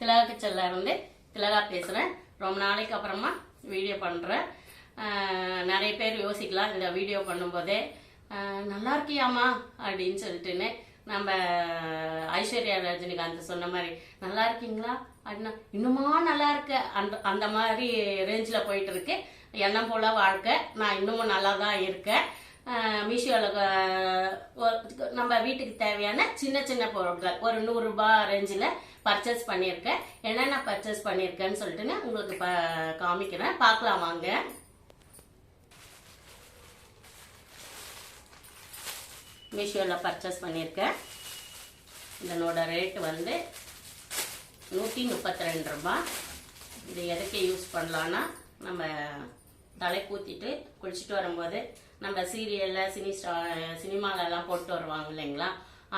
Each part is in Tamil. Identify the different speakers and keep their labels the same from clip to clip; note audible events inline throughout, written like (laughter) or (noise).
Speaker 1: திலகா கிச்சன்ல இருந்து திலகா பேசுகிறேன் ரொம்ப நாளைக்கு அப்புறமா வீடியோ பண்ணுறேன் நிறைய பேர் யோசிக்கலாம் இந்த வீடியோ பண்ணும்போதே. நல்லா இருக்கியாம்மா? அப்படின்னு சொல்லிட்டுன்னு நம்ம ஐஸ்வர்யா ரஜினிகாந்த் சொன்ன மாதிரி நல்லா இருக்கீங்களா? அப்படின்னா இன்னுமா நல்லா இருக்க. அந்த அந்த மாதிரி ரேஞ்சில் போயிட்டு இருக்கு. எண்ணம் போல வாழ்க்கை. நான் இன்னமும் நல்லா தான் இருக்கேன். மீஷோவில் நம்ம வீட்டுக்கு தேவையான சின்ன சின்ன பொருட்கள். ஒரு நூறுரூபா ரேஞ்சில் பர்ச்சேஸ் பண்ணியிருக்கேன். என்னென்ன பர்ச்சேஸ் பண்ணியிருக்கேன்னு சொல்லிட்டுன்னு உங்களுக்கு ப காமிக்கிறேன். பார்க்கலாம் வாங்க. மீஷோவில் பர்ச்சேஸ் பண்ணியிருக்கேன். இதனோட ரேட்டு வந்து நூற்றி முப்பத்தி ரெண்டு ரூபா. இது எதுக்கு யூஸ் பண்ணலான்னா நம்ம தலை கூத்திட்டு குளிச்சுட்டு வரும்போது நம்ம சீரியலில் சினி ஸ்டா சினிமாலெல்லாம் போட்டு வருவாங்க இல்லைங்களா?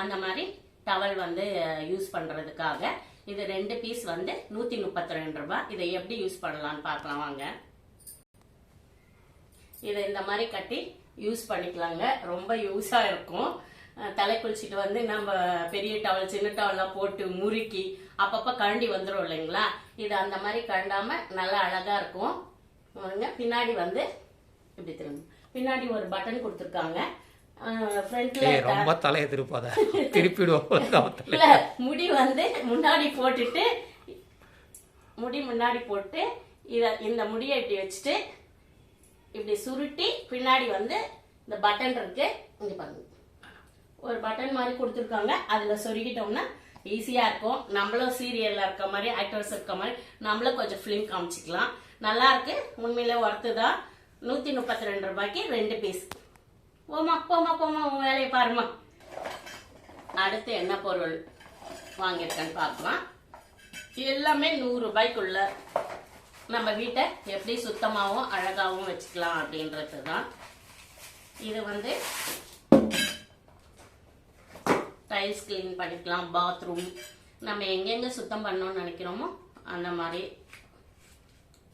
Speaker 1: அந்த மாதிரி டவல் வந்து யூஸ் பண்ணுறதுக்காக இது ரெண்டு பீஸ் வந்து நூற்றி முப்பத்தி ரெண்டு ரூபாய் இதை எப்படி யூஸ் பண்ணலான்னு பார்க்கலாம் வாங்க. இதை இந்த மாதிரி கட்டி யூஸ் பண்ணிக்கலாங்க. ரொம்ப யூஸாக இருக்கும். தலை குளிச்சுட்டு வந்து நம்ம பெரிய டவல் சின்ன டவல்லாம் போட்டு முறுக்கி அப்பப்போ கழண்டி வந்துடும் இல்லைங்களா? இது அந்த மாதிரி கண்டாமல் நல்லா அழகாக இருக்கும். பின்னாடி வந்து இப்படி திரும்ப பின்னாடி ஒரு பட்டன் கொடுத்துருக்காங்க.
Speaker 2: ரொம்ப தலையை திருப்பாத. திருப்பிடுவோம். (laughs)
Speaker 1: முடி வந்து முன்னாடி போட்டுட்டு முடி முன்னாடி போட்டு இத இந்த முடியை இப்படி வச்சுட்டு இப்படி சுருட்டி பின்னாடி வந்து இந்த பட்டன் இருக்கு. இங்க பாருங்க. ஒரு பட்டன் மாதிரி கொடுத்துருக்காங்க. அதுல சொருகிட்டோம்னா ஈஸியா இருக்கும். நம்மளும் சீரியல்ல இருக்க மாதிரி ஆக்டர்ஸ் இருக்க மாதிரி நம்மளும் கொஞ்சம் ஃபிலிம் காமிச்சிக்கலாம். நல்லா இருக்கு. உண்மையிலே ஒர்த்து தான். நூற்றி முப்பத்தி ரெண்டு ரூபாய்க்கு ரெண்டு பீஸ் போமா போமா போமா உன் வேலையை பாருமா அடுத்து என்ன பொருள் வாங்கியிருக்கேன்னு பார்க்கலாம். எல்லாமே நூறு ரூபாய்க்குள்ள. நம்ம வீட்டை எப்படி சுத்தமாகவும் அழகாகவும் வச்சுக்கலாம் அப்படின்றது தான். இது வந்து டைல்ஸ் க்ளீன் பண்ணிக்கலாம் பாத்ரூம் நம்ம எங்கெங்கே சுத்தம் பண்ணணும்னு நினைக்கிறோமோ அந்த மாதிரி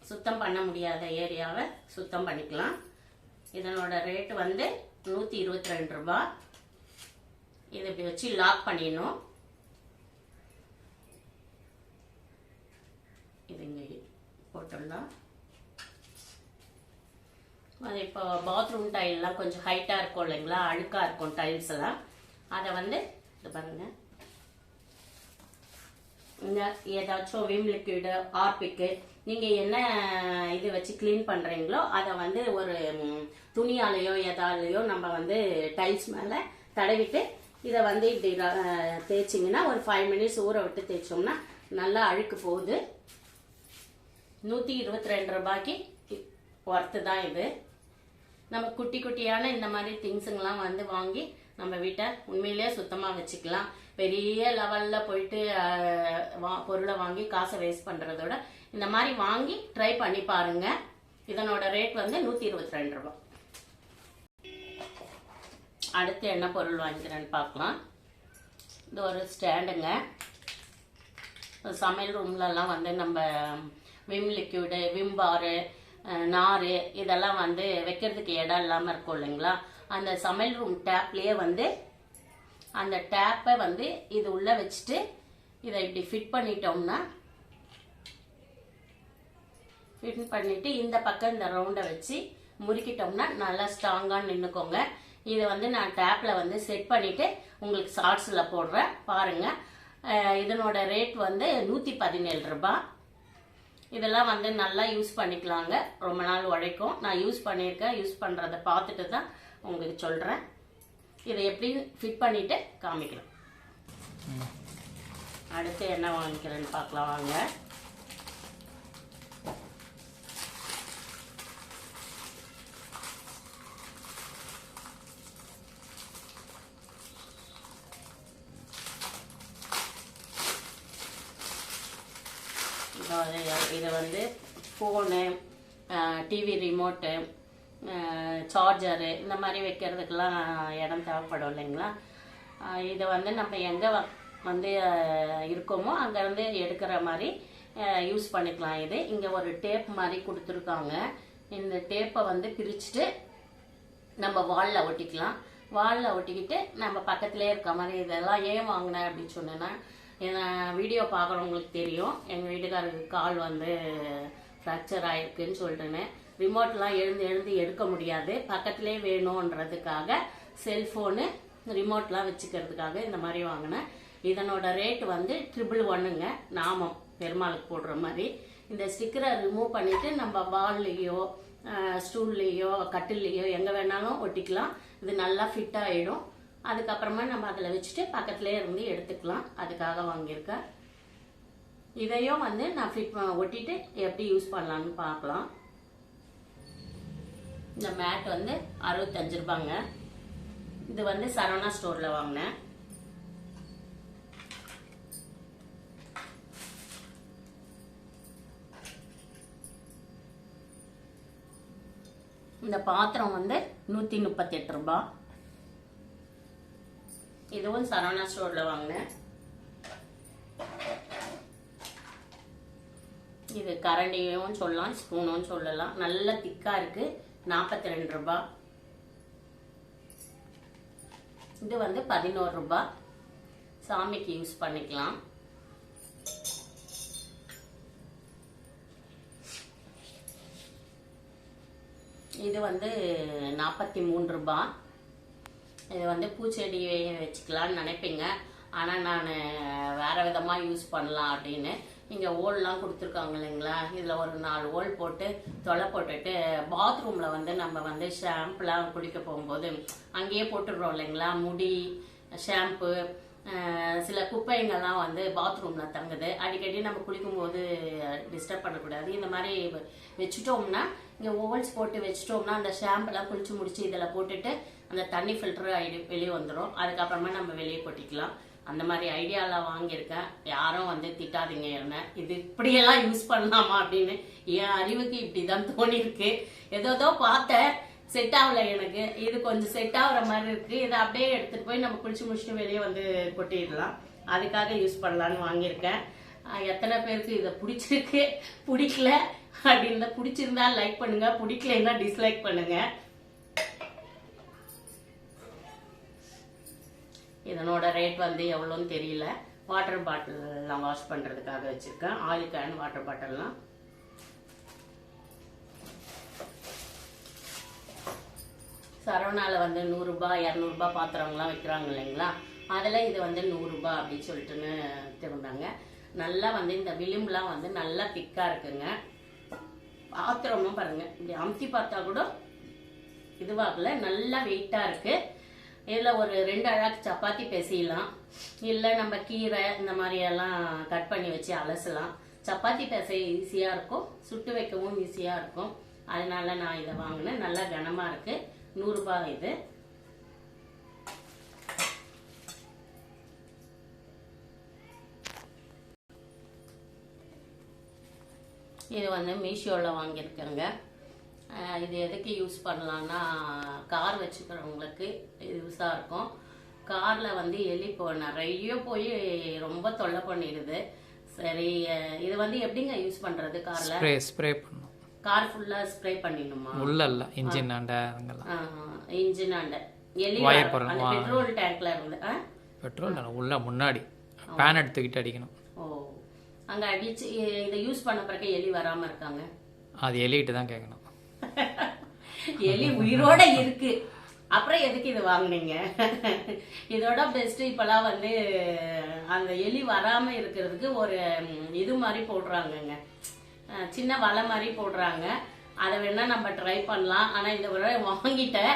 Speaker 1: சுத்தம் பண்ண முடியாத ஏரியாவை சுத்தம் பண்ணிக்கலாம். இதனோட ரேட் வந்து நூற்றி இருபத்தி ரெண்டு ரூபா. இதை இப்படி வச்சு லாக் பண்ணிடணும். இது இங்கே போட்டுடலாம் அது இப்போ பாத்ரூம் டைல்லாம் கொஞ்சம் ஹைட்டாக இருக்கும் இல்லைங்களா? அழுக்காக இருக்கும் டைல்ஸ் எல்லாம். அதை வந்து இது பாருங்கள் ஏதாச்சும் விம் லிக்விடு ஆர்பிக்கு நீங்கள் என்ன இது வச்சு க்ளீன் பண்ணுறீங்களோ அதை வந்து ஒரு துணியாலேயோ எதாலேயோ நம்ம வந்து டைல்ஸ் மேலே தடவிட்டு இதை வந்து இப்படி தேய்ச்சிங்கன்னா ஒரு ஃபைவ் மினிட்ஸ் ஊற விட்டு தேய்ச்சோம்னா நல்லா அழுக்கு போகுது. நூற்றி இருபத்தி ரெண்டு ரூபாய்க்கு ஒர்த்து தான் இது. நம்ம குட்டி குட்டியான இந்த மாதிரி திங்ஸுங்கெல்லாம் வந்து வாங்கி நம்ம வீட்டை உண்மையிலேயே சுத்தமாக வச்சுக்கலாம். பெரிய லெவலில் போயிட்டு வா- பொருளை வாங்கி காசை வேஸ்ட் பண்ணுறதோட இந்த மாதிரி வாங்கி ட்ரை பண்ணி பாருங்க. இதனோட ரேட் வந்து நூற்றி இருபத்தி ரெண்டு ரூபா. அடுத்து என்ன பொருள் வாங்கிக்கிறேன்னு பார்க்கலாம். இது ஒரு ஸ்டாண்டுங்க சமையல் ரூம்லலாம் வந்து நம்ம விம் லிக்யூடு விம் பாரு நார் இதெல்லாம் வந்து வைக்கிறதுக்கு இடம் இல்லாமல் இருக்கும் இல்லைங்களா? அந்த சமையல் ரூம் டேப்லேயே வந்து அந்த டேப்பை வந்து இது உள்ளே வச்சுட்டு இதை இப்படி ஃபிட் பண்ணிட்டோம்னா ஃபிட் பண்ணிட்டு இந்த பக்கம் இந்த ரவுண்டை வச்சு முறுக்கிட்டோம்னா நல்லா ஸ்ட்ராங்காக நின்றுக்கோங்க இதை வந்து நான் டேப்பில் வந்து செட் பண்ணிவிட்டு உங்களுக்கு ஷார்ட்ஸில் போடுறேன். பாருங்கள் இதனோட ரேட் வந்து நூற்றி பதினேழு ரூபாய். இதெல்லாம் வந்து நல்லா யூஸ் பண்ணிக்கலாங்க. ரொம்ப நாள் உழைக்கும். நான் யூஸ் பண்ணியிருக்கேன். யூஸ் பண்ணுறதை பார்த்துட்டு தான் உங்களுக்கு சொல்கிறேன் இதை எப்படி ஃபிட் பண்ணிவிட்டு காமிக்கிறேன். அடுத்து என்ன வாங்கிக்கிறேன்னு பார்க்கலாம் வாங்க. இதை வந்து ஃபோனு டிவி ரிமோட்டு சார்ஜரு இந்த மாதிரி வைக்கிறதுக்கெல்லாம் இடம் தேவைப்படும் இல்லைங்களா? இதை வந்து நம்ம எங்கே வந்து இருக்கோமோ அங்கேருந்து எடுக்கிற மாதிரி யூஸ் பண்ணிக்கலாம். இது இங்கே ஒரு டேப் மாதிரி கொடுத்துருக்காங்க. இந்த டேப்பை வந்து பிரிச்சுட்டு நம்ம வாலில் ஒட்டிக்கலாம். வாலில் ஒட்டிக்கிட்டு நம்ம பக்கத்துலேயே இருக்க மாதிரி இதெல்லாம் ஏன் வாங்கினேன் அப்படின்னு சொன்னேன்னா வீடியோ பார்க்குறவங்களுக்கு தெரியும். எங்கள் வீட்டுக்காரருக்கு கால் வந்து ஃப்ராக்சர் ஆயிருக்குன்னு சொல்லிட்டுனேன் ரிமோட்லாம் எழுந்து எழுந்து எடுக்க முடியாது. பக்கத்திலே வேணுன்றதுக்காக செல்ஃபோனு ரிமோட்லாம் வச்சுக்கிறதுக்காக இந்த மாதிரி வாங்கினேன். இதனோட ரேட் வந்து ட்ரிபிள் ஒன்னுங்க நாமம் பெருமாளுக்கு போடுற மாதிரி. இந்த ஸ்டிக்கரை ரிமூவ் பண்ணிவிட்டு நம்ம வால்லையோ ஸ்டூல்லையோ கட்டில்லையோ எங்கே வேணாலும் ஒட்டிக்கலாம். இது நல்லா ஃபிட் ஆகிடும் அதுக்கப்புறமா நம்ம அதில் வச்சுட்டு பக்கத்துலேயே இருந்து எடுத்துக்கலாம். அதுக்காக வாங்கியிருக்கேன் இதையும் வந்து நான் ஃபிட் ஒட்டிட்டு எப்படி யூஸ் பண்ணலான்னு பார்க்கலாம். இந்த மேட் வந்து அறுபத்தஞ்சு ரூபாங்க. இது வந்து சரவணா ஸ்டோரில் வாங்கினேன். இந்த பாத்திரம் வந்து நூற்றி முப்பத்தெட்டு ரூபா. இதுவும் சரவணா ஸ்டோரில் வாங்கினேன். இது கரண்டியும் சொல்லலாம் ஸ்பூனும் சொல்லலாம். நல்லா திக்காக இருக்கு. நாற்பத்தி ரெண்டு ரூபா. இது வந்து பதினோரு ரூபா. சாமிக்கு யூஸ் பண்ணிக்கலாம். இது வந்து நாற்பத்தி மூணு ரூபாய் இது வந்து பூச்செடி வச்சுக்கலான்னு நினைப்பீங்க. ஆனால் நான் வேறு விதமாக யூஸ் பண்ணலாம் அப்படின்னு. இங்கே ஓல்லாம் கொடுத்துருக்காங்க இல்லைங்களா? இதில் ஒரு நாலு ஓல் போட்டு தொலை போட்டுட்டு பாத்ரூமில் வந்து நம்ம வந்து ஷாம்புலாம் குளிக்க போகும்போது அங்கேயே போட்டுடுறோம் இல்லைங்களா? முடி ஷாம்பு சில குப்பைங்கள்லாம் வந்து பாத்ரூமில் தங்குது. அடிக்கடி நம்ம குளிக்கும்போது டிஸ்டர்ப் பண்ணக்கூடாது. இந்த மாதிரி வச்சுட்டோம்னா இங்கே ஓவல்ஸ் போட்டு வச்சுட்டோம்னா அந்த ஷாம்பெல்லாம் குளிச்சு முடிச்சு இதில் போட்டுட்டு அந்த தண்ணி ஃபில்டர் ஆகிடு வெளியே வந்துடும் அதுக்கப்புறமா நம்ம வெளியே கொட்டிக்கலாம். அந்த மாதிரி ஐடியாலாம் வாங்கியிருக்கேன். யாரும் வந்து திட்டாதீங்க என்ன. இது இப்படியெல்லாம் யூஸ் பண்ணலாமா அப்படின்னு என் அறிவுக்கு இப்படி தான் தோணியிருக்கு. ஏதோ பார்த்தேன். செட் ஆகல எனக்கு. இது கொஞ்சம் செட் ஆகுற மாதிரி இருக்கு. இதை அப்படியே எடுத்துட்டு போய் நம்ம குளிச்சு முடிச்சுட்டு வெளியே வந்து கொட்டிடலாம். அதுக்காக யூஸ் பண்ணலான்னு வாங்கியிருக்கேன். எத்தனை பேருக்கு இதை பிடிச்சிருக்கு? பிடிக்கல. அப்படின்னு பிடிச்சிருந்தா லைக் பண்ணுங்க. பிடிக்கலன்னா டிஸ்லைக் பண்ணுங்க. இதனோட ரேட் வந்து எவ்வளோன்னு தெரியல. வாட்டர் பாட்டில்லாம் வாஷ் பண்ணுறதுக்காக வச்சுருக்கேன். ஆயில் கேன் வாட்டர் பாட்டில்லாம் சரவணாவில் வந்து நூறுரூபா இரநூறுபா பாத்திரங்கள்லாம் வைக்கிறாங்க இல்லைங்களா? அதில் இது வந்து நூறுரூபா அப்படின்னு சொல்லிட்டுன்னு திருந்தாங்க. நல்லா வந்து இந்த விளிம்புலாம் வந்து நல்லா திக்காக இருக்குங்க. பாத்திரமும் பாருங்க இப்படி அமுத்தி பார்த்தா கூட இதுவாகல நல்லா வெயிட்டாக இருக்குது இதில் ஒரு ரெண்டு அழகு சப்பாத்தி பேசிடலாம். இல்லை நம்ம கீரை இந்த மாதிரியெல்லாம் கட் பண்ணி வச்சு அலசலாம். சப்பாத்தி பேச ஈஸியாக இருக்கும். சுட்டு வைக்கவும் ஈஸியாக இருக்கும். அதனால நான் இதை வாங்கினேன். நல்லா கனமாக இருக்குது நூறுரூபா இது. இது வந்து மீஷோவில் வாங்கியிருக்கேங்க. இது எதுக்கு யூஸ் பண்ணலான்னா கார் வச்சுக்கிறவங்களுக்கு யூஸாக இருக்கும். காரில் வந்து எலி இப்போ நிறைய போய் ரொம்ப தொல்லை பண்ணிடுது. சரி இது வந்து எப்படிங்க யூஸ் பண்ணுறது காரில்
Speaker 2: ஸ்ப்ரே ஸ்ப்ரே பண்ணும்.
Speaker 1: கார் ஃபுல்லாக ஸ்ப்ரே பண்ணிடணுமா?
Speaker 2: உள்ள இல்ல இன்ஜின் ஆண்ட
Speaker 1: இன்ஜின் ஆண்ட எலி. அந்த பெட்ரோல் டேங்க்ல இருந்து?
Speaker 2: பெட்ரோல் உள்ள முன்னாடி. பேன் எடுத்துக்கிட்டு அடிக்கணும்.
Speaker 1: ஓ அங்க அடிச்சு இதை யூஸ் பண்ண பிறகு எலி வராம இருக்காங்க?
Speaker 2: அது எலிகிட்ட தான் கேட்கணும். (laughs)
Speaker 1: எலி உயிரோட இருக்கு. அப்புறம் எதுக்கு இது வாங்குனீங்க? (laughs) இதோட பெஸ்ட் இப்பெல்லாம் வந்து அந்த எலி வராம இருக்கிறதுக்கு ஒரு இது மாதிரி போடுறாங்கங்க. சின்ன வலை மாதிரி போடுறாங்க. அதை வேணா நம்ம ட்ரை பண்ணலாம். ஆனா இந்த முறை வாங்கிட்டேன்.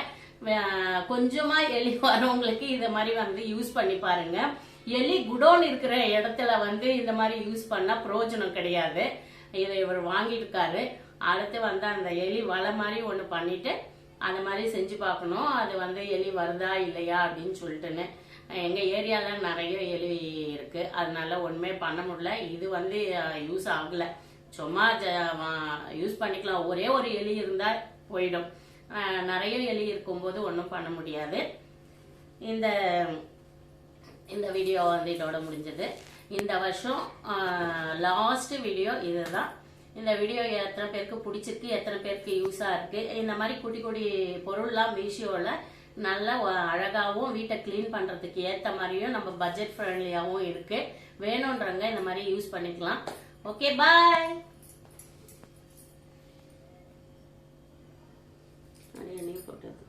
Speaker 1: கொஞ்சமா எலி (laughs) வரவங்களுக்கு இதை மாதிரி வந்து யூஸ் பண்ணி பாருங்க. எலி குடோன் இருக்கிற இடத்துல வந்து இந்த மாதிரி யூஸ் பண்ணா பிரயோஜனம் கிடையாது. இதை இவர் வாங்கியிருக்காரு. அடுத்து வந்து அந்த எலி வலை மாதிரி ஒன்று பண்ணிட்டு அந்த மாதிரி செஞ்சு பார்க்கணும். அது வந்து எலி வருதா இல்லையா அப்படின்னு சொல்லிட்டுன்னு. எங்க ஏரியால நிறைய எலி இருக்கு. அதனால ஒண்ணுமே பண்ண முடியல. இது வந்து யூஸ் ஆகல. சும்மா யூஸ் பண்ணிக்கலாம். ஒரே ஒரு எலி இருந்தா போயிடும். நிறைய எலி இருக்கும்போது ஒன்றும் பண்ண முடியாது. இந்த இந்த வீடியோ வந்து இதோட முடிஞ்சது. இந்த வருஷம் லாஸ்ட் வீடியோ இதுதான். இந்த வீடியோ எத்தனை பேருக்கு பிடிச்சிருக்கு எத்தனை பேருக்கு யூஸாக இருக்கு இந்த மாதிரி குட்டி குட்டி பொருள்லாம் மீஷோவில் நல்லா அழகாகவும் வீட்டை க்ளீன் பண்றதுக்கு ஏத்த மாதிரியும் நம்ம பட்ஜெட் ஃப்ரெண்ட்லியாகவும் இருக்கு. வேணுன்றவங்க இந்த மாதிரி யூஸ் பண்ணிக்கலாம். ஓகே பாய் போட்டது